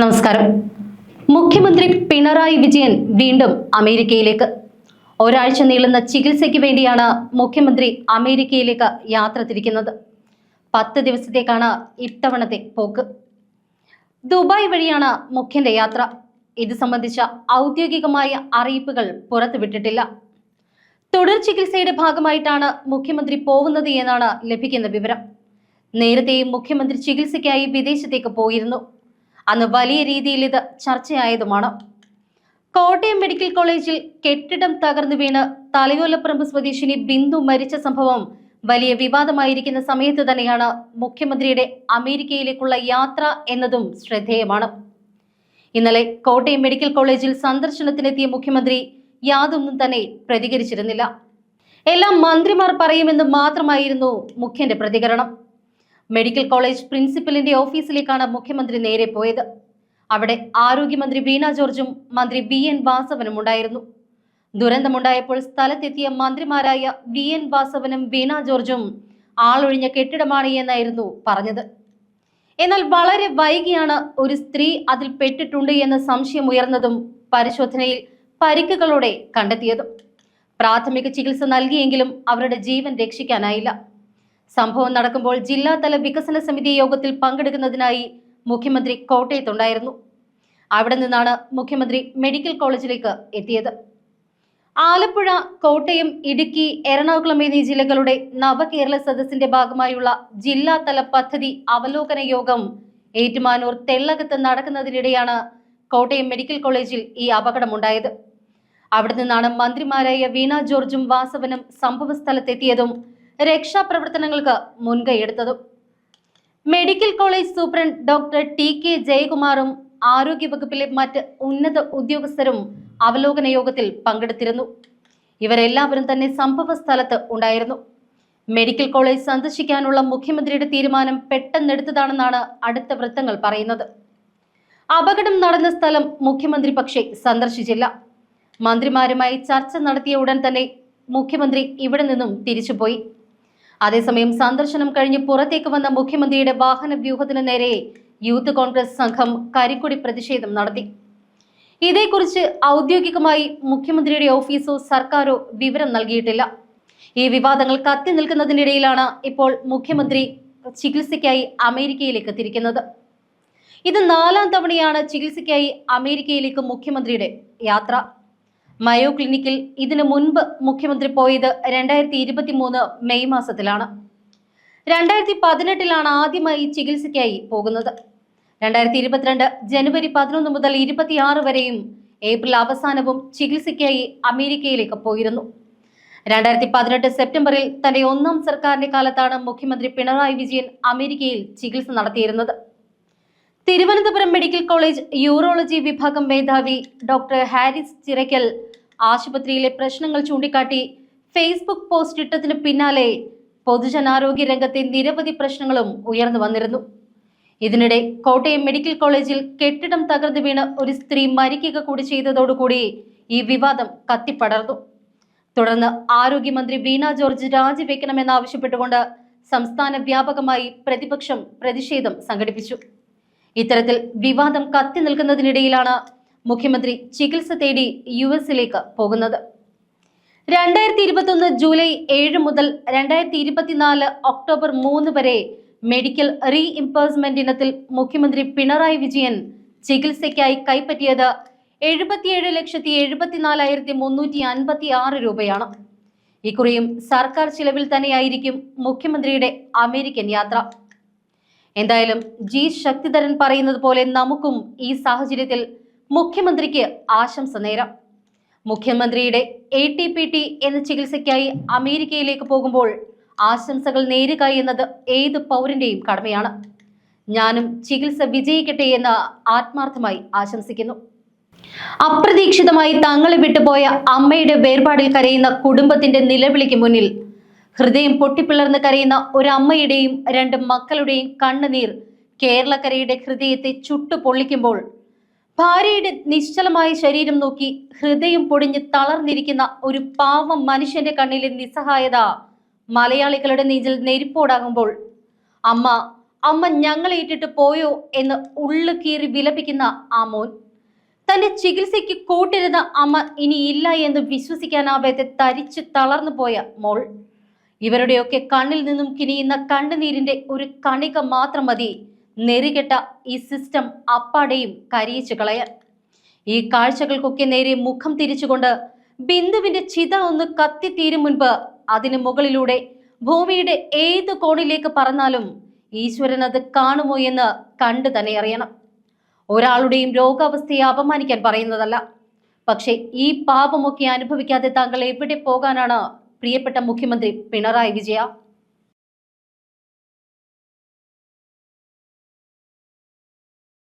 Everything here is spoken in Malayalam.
നമസ്കാരം. മുഖ്യമന്ത്രി പിണറായി വിജയൻ വീണ്ടും അമേരിക്കയിലേക്ക്. ഒരാഴ്ച നീളുന്ന ചികിത്സയ്ക്ക് വേണ്ടിയാണ് മുഖ്യമന്ത്രി അമേരിക്കയിലേക്ക് യാത്ര തിരിക്കുന്നത്. പത്ത് ദിവസത്തേക്കാണ് ഇത്തവണത്തെ പോക്ക്. ദുബായ് വഴിയാണ് മുഖ്യന്റെ യാത്ര. ഇത് സംബന്ധിച്ച ഔദ്യോഗികമായ അറിയിപ്പുകൾ പുറത്തുവിട്ടിട്ടില്ല തുടർ ചികിത്സയുടെ ഭാഗമായിട്ടാണ് മുഖ്യമന്ത്രി പോകുന്നത് എന്നാണ് ലഭിക്കുന്ന വിവരം. നേരത്തെയും മുഖ്യമന്ത്രി ചികിത്സയ്ക്കായി വിദേശത്തേക്ക് പോയിരുന്നു. അന്ന് വലിയ രീതിയിൽ ഇത് ചർച്ചയായതുമാണ്. കോട്ടയം മെഡിക്കൽ കോളേജിൽ കെട്ടിടം തകർന്നു വീണ് തലയോലപ്പറമ്പ് സ്വദേശിനി ബിന്ദു മരിച്ച സംഭവം വലിയ വിവാദമായിരിക്കുന്ന സമയത്ത് തന്നെയാണ് മുഖ്യമന്ത്രിയുടെ അമേരിക്കയിലേക്കുള്ള യാത്ര എന്നതും ശ്രദ്ധേയമാണ്. ഇന്നലെ കോട്ടയം മെഡിക്കൽ കോളേജിൽ സന്ദർശനത്തിനെത്തിയ മുഖ്യമന്ത്രി യാതൊന്നും തന്നെ പ്രതികരിച്ചിരുന്നില്ല. എല്ലാം മന്ത്രിമാർ പറയുമെന്ന് മാത്രമായിരുന്നു മുഖ്യന്റെ പ്രതികരണം. മെഡിക്കൽ കോളേജ് പ്രിൻസിപ്പലിന്റെ ഓഫീസിലേക്കാണ് മുഖ്യമന്ത്രി നേരെ പോയത്. അവിടെ ആരോഗ്യമന്ത്രി വീണ ജോർജും മന്ത്രി ബി എൻ വാസവനും ഉണ്ടായിരുന്നു. ദുരന്തമുണ്ടായപ്പോൾ സ്ഥലത്തെത്തിയ മന്ത്രിമാരായ ബി എൻ വാസവനും വീണ ജോർജും ആളൊഴിഞ്ഞ കെട്ടിടമാണ് എന്നായിരുന്നു പറഞ്ഞത്. എന്നാൽ വളരെ വൈകിയാണ് ഒരു സ്ത്രീ അതിൽ പെട്ടിട്ടുണ്ട് എന്ന സംശയം ഉയർന്നതും പരിശോധനയിൽ പരിക്കുകളോടെ കണ്ടെത്തിയതും. പ്രാഥമിക ചികിത്സ നൽകിയെങ്കിലും അവരുടെ ജീവൻ രക്ഷിക്കാനായില്ല. സംഭവം നടക്കുമ്പോൾ ജില്ലാതല വികസന സമിതി യോഗത്തിൽ പങ്കെടുക്കുന്നതിനായി മുഖ്യമന്ത്രി കോട്ടയത്തുണ്ടായിരുന്നു. അവിടെ നിന്നാണ് മുഖ്യമന്ത്രി മെഡിക്കൽ കോളേജിലേക്ക് എത്തിയത്. ആലപ്പുഴ കോട്ടയം ഇടുക്കി എറണാകുളം എന്നീ ജില്ലകളുടെ നവകേരള സദസ്സിന്റെ ഭാഗമായുള്ള ജില്ലാതല പദ്ധതി അവലോകന യോഗം ഏറ്റുമാനൂർ തെള്ളകത്ത് നടക്കുന്നതിനിടെയാണ് കോട്ടയം മെഡിക്കൽ കോളേജിൽ ഈ അപകടമുണ്ടായത്. അവിടെ നിന്നാണ് മന്ത്രിമാരായ വീണ ജോർജും വാസവനും സംഭവ സ്ഥലത്തെത്തിയതും രക്ഷാപ്രവർത്തനങ്ങൾക്ക് മുൻകൈയെടുത്തതും medical college superintendent doctor T K ജയകുമാറും ആരോഗ്യവകുപ്പിലെ മറ്റ് ഉന്നത ഉദ്യോഗസ്ഥരും അവലോകന യോഗത്തിൽ പങ്കെടുത്തിരുന്നു. ഇവരെല്ലാവരും തന്നെ സംഭവ സ്ഥലത്ത് ഉണ്ടായിരുന്നു. മെഡിക്കൽ കോളേജ് സന്ദർശിക്കാനുള്ള മുഖ്യമന്ത്രിയുടെ തീരുമാനം പെട്ടെന്നെടുത്തതാണെന്നാണ് അടുത്ത വൃത്തങ്ങൾ പറയുന്നത്. അപകടം നടന്ന സ്ഥലം മുഖ്യമന്ത്രി പക്ഷേ സന്ദർശിച്ചില്ല. മന്ത്രിമാരുമായി ചർച്ച നടത്തിയ ഉടൻ തന്നെ മുഖ്യമന്ത്രി ഇവിടെ നിന്നും തിരിച്ചുപോയി. അതേസമയം സന്ദർശനം കഴിഞ്ഞ് പുറത്തേക്ക് വന്ന മുഖ്യമന്ത്രിയുടെ വാഹന വ്യൂഹത്തിന് നേരെ യൂത്ത് കോൺഗ്രസ് സംഘം കരിക്കുടി പ്രതിഷേധം നടത്തി. ഇതേക്കുറിച്ച് ഔദ്യോഗികമായി മുഖ്യമന്ത്രിയുടെ ഓഫീസോ സർക്കാരോ വിവരം നൽകിയിട്ടില്ല. ഈ വിവാദങ്ങൾ കത്തി നിൽക്കുന്നതിനിടയിലാണ് ഇപ്പോൾ മുഖ്യമന്ത്രി ചികിത്സയ്ക്കായി അമേരിക്കയിലേക്ക് തിരിക്കുന്നത്. ഇത് നാലാം തവണയാണ് ചികിത്സയ്ക്കായി അമേരിക്കയിലേക്ക് മുഖ്യമന്ത്രിയുടെ യാത്ര. മയോ ക്ലിനിക്കിൽ ഇതിനു മുൻപ് മുഖ്യമന്ത്രി പോയത് രണ്ടായിരത്തി ഇരുപത്തി മൂന്ന് മെയ് മാസത്തിലാണ്. രണ്ടായിരത്തി പതിനെട്ടിലാണ് ആദ്യമായി ചികിത്സയ്ക്കായി പോകുന്നത്. രണ്ടായിരത്തി ഇരുപത്തിരണ്ട് ജനുവരി പതിനൊന്ന് മുതൽ ഇരുപത്തിയാറ് വരെയും ഏപ്രിൽ അവസാനവും ചികിത്സയ്ക്കായി അമേരിക്കയിലേക്ക് പോയിരുന്നു. രണ്ടായിരത്തി പതിനെട്ട് സെപ്റ്റംബറിൽ തന്റെ ഒന്നാം സർക്കാരിന്റെ കാലത്താണ് മുഖ്യമന്ത്രി പിണറായി വിജയൻ അമേരിക്കയിൽ ചികിത്സ നടത്തിയിരുന്നത്. തിരുവനന്തപുരം മെഡിക്കൽ കോളേജ് യൂറോളജി വിഭാഗം മേധാവി ഡോക്ടർ ഹാരിസ് ചിറയ്ക്കൽ ആശുപത്രിയിലെ പ്രശ്നങ്ങൾ ചൂണ്ടിക്കാട്ടി ഫേസ്ബുക്ക് പോസ്റ്റ് ഇട്ടതിന് പിന്നാലെ പൊതുജനാരോഗ്യ രംഗത്തെ നിരവധി പ്രശ്നങ്ങളും ഉയർന്നു വന്നിരുന്നു. ഇതിനിടെ കോട്ടയം മെഡിക്കൽ കോളേജിൽ കെട്ടിടം തകർന്നു വീണ് ഒരു സ്ത്രീ മരിക്കുക കൂടി ചെയ്തതോടുകൂടി ഈ വിവാദം കത്തിപ്പടർന്നു. തുടർന്ന് ആരോഗ്യമന്ത്രി വീണ ജോർജ് രാജിവെക്കണമെന്നാവശ്യപ്പെട്ടുകൊണ്ട് സംസ്ഥാന വ്യാപകമായി പ്രതിപക്ഷം പ്രതിഷേധം സംഘടിപ്പിച്ചു. ഇത്തരത്തിൽ വിവാദം കത്തി നിൽക്കുന്നതിനിടയിലാണ് മുഖ്യമന്ത്രി ചികിത്സ തേടി യു എസിലേക്ക് പോകുന്നത്. രണ്ടായിരത്തി ഇരുപത്തൊന്ന് ജൂലൈ ഏഴ് മുതൽ രണ്ടായിരത്തി ഇരുപത്തിനാല് ഒക്ടോബർ മൂന്ന് വരെ മെഡിക്കൽ റീ ഇംപേഴ്സ്മെന്റ് ഇനത്തിൽ മുഖ്യമന്ത്രി പിണറായി വിജയൻ ചികിത്സയ്ക്കായി കൈപ്പറ്റിയത് എഴുപത്തിയേഴ് ലക്ഷത്തി എഴുപത്തിനാലായിരത്തി മുന്നൂറ്റി അൻപത്തി ആറ് രൂപയാണ്. ഇക്കുറിയും സർക്കാർ ചിലവിൽ തന്നെയായിരിക്കും മുഖ്യമന്ത്രിയുടെ അമേരിക്കൻ യാത്ര. എന്തായാലും ജി ശക്തിധരൻ പറയുന്നത് പോലെ നമുക്കും ഈ സാഹചര്യത്തിൽ മുഖ്യമന്ത്രിക്ക് ആശംസ നേരം. മുഖ്യമന്ത്രിയുടെ എ ടി പി ടി എന്ന ചികിത്സയ്ക്കായി അമേരിക്കയിലേക്ക് പോകുമ്പോൾ ആശംസകൾ നേരുക എന്നത് ഏത് പൗരന്റെയും കടമയാണ്. ഞാനും ചികിത്സ വിജയിക്കട്ടെ എന്ന് ആത്മാർത്ഥമായി ആശംസിക്കുന്നു. അപ്രതീക്ഷിതമായി തങ്ങളെ വിട്ടുപോയ അമ്മയുടെ വേർപാടിൽ കരയുന്ന കുടുംബത്തിന്റെ നിലവിളിക്ക് മുന്നിൽ ഹൃദയം പൊട്ടിപ്പിളർന്ന് കരയുന്ന ഒരമ്മയുടെയും രണ്ട് മക്കളുടെയും കണ്ണുനീർ കേരളക്കരയുടെ ഹൃദയത്തെ ചുട്ടു പൊള്ളിക്കുമ്പോൾ ഭാര്യയുടെ നിശ്ചലമായ ശരീരം നോക്കി ഹൃദയം പൊടിഞ്ഞ് തളർന്നിരിക്കുന്ന ഒരു പാവം മനുഷ്യന്റെ കണ്ണിലെ നിസ്സഹായത മലയാളികളുടെ നെഞ്ചിൽ നെരിപ്പോടാകുമ്പോൾ അമ്മ അമ്മ ഞങ്ങൾ ഏറ്റിട്ട് പോയോ? എന്ന് ഉള്ളു കീറി വിലപിക്കുന്ന ആ മോൻ തന്റെ ചികിത്സയ്ക്ക് കൂട്ടിരുന്ന അമ്മ ഇനി ഇല്ല എന്ന് വിശ്വസിക്കാനാവാതെ തരിച്ച് തളർന്നു പോയ മോൾ ഇവരുടെയൊക്കെ കണ്ണിൽ നിന്നും കിനിയുന്ന കണ്ണുനീരിന്റെ ഒരു കണിക മാത്രം മതി. നെറികെട്ട ഈ സിസ്റ്റം അപ്പാടെയും കരിയിച്ചു കളയാൻ. ഈ കാഴ്ചകൾക്കൊക്കെ നേരെ മുഖം തിരിച്ചുകൊണ്ട് ബിന്ദുവിന്റെ ചിത ഒന്ന് കത്തിത്തീരും മുൻപ് അതിന് മുകളിലൂടെ ഭൂമിയുടെ ഏത് കോണിലേക്ക് പറന്നാലും ഈശ്വരൻ അത് കാണുമോ എന്ന് കണ്ടു തന്നെ അറിയണം. ഒരാളുടെയും രോഗാവസ്ഥയെ അപമാനിക്കാൻ പറയുന്നതല്ല. പക്ഷേ ഈ പാപമൊക്കെ അനുഭവിക്കാതെ താങ്കൾ എവിടെ പോകാനാണ് പ്രിയപ്പെട്ട മുഖ്യമന്ത്രി പിണറായി വിജയ?